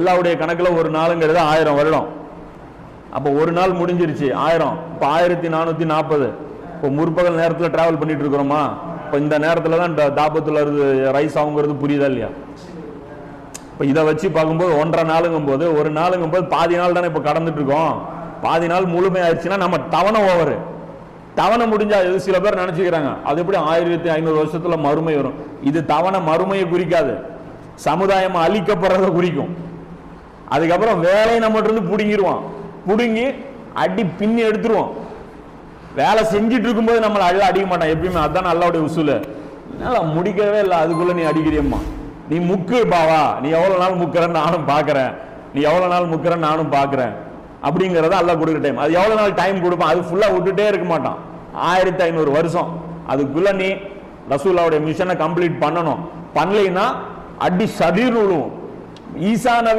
அல்லாவுடைய கணக்கில் ஒரு நாளுங்கிறது ஆயிரம் வருடம். அப்போ ஒரு நாள் முடிஞ்சிருச்சு ஆயிரம். இப்போ ஆயிரத்தி நானூற்றி நாற்பது இப்போ முற்பகல் நேரத்தில் ட்ராவல் பண்ணிட்டு இருக்கிறோமா? இப்போ இந்த நேரத்தில் தான் ட- இருந்து ரைஸ் ஆகுங்கிறது புரியுதா இல்லையா? இப்போ இதை வச்சு பார்க்கும்போது ஒன்றரை நாளுங்கும் போது ஒரு நாளுங்கும் போது பாதி நாள் தானே இப்போ கடந்துட்டு இருக்கோம். பாதி நாள் முழுமை ஆயிடுச்சுன்னா நம்ம தவணை ஓவர் தவணை முடிஞ்சா எது சில பேர் நினைச்சுக்கிறாங்க அது எப்படி ஆயிரத்தி ஐநூறு வருஷத்துல மறுமை வரும்? இது தவணை மறுமையை குறிக்காது. சமுதாயம் அழிக்கப்படுறத குறிக்கும். அதுக்கப்புறம் வேலையை நம்மகிட்ட இருந்து பிடுங்கிடுவான் பிடுங்கி அடி பின்னி எடுத்துருவோம் வேலை செஞ்சுட்டு இருக்கும்போது நம்மளை அழ அடிக்க மாட்டான். எப்பயுமே அதுதான் நல்லாவுடைய உசூல். என்னால முடிக்கவே இல்லை. அதுக்குள்ள நீ அடிக்கிறியம்மா. நீ முக்கு பாவா. நீ எவ்வளோ நாள் முக்கிறன்னு நானும் பார்க்குறேன் நீ எவ்வளோ நாள் முக்கிறன்னு நானும் பார்க்குறேன் அப்படிங்கிறத அல்ல கொடுக்குற டைம் அது எவ்வளோ நாள் டைம் கொடுப்பான்? அது ஃபுல்லாக விட்டுட்டே இருக்க மாட்டான். ஆயிரத்தி ஐநூறு வருஷம். அதுக்குள்ள நீ ரசூல்லாவுடைய மிஷனை கம்ப்ளீட் பண்ணணும். பண்ணலைன்னா அடி சதீர் விழுவும் ஈசா நபி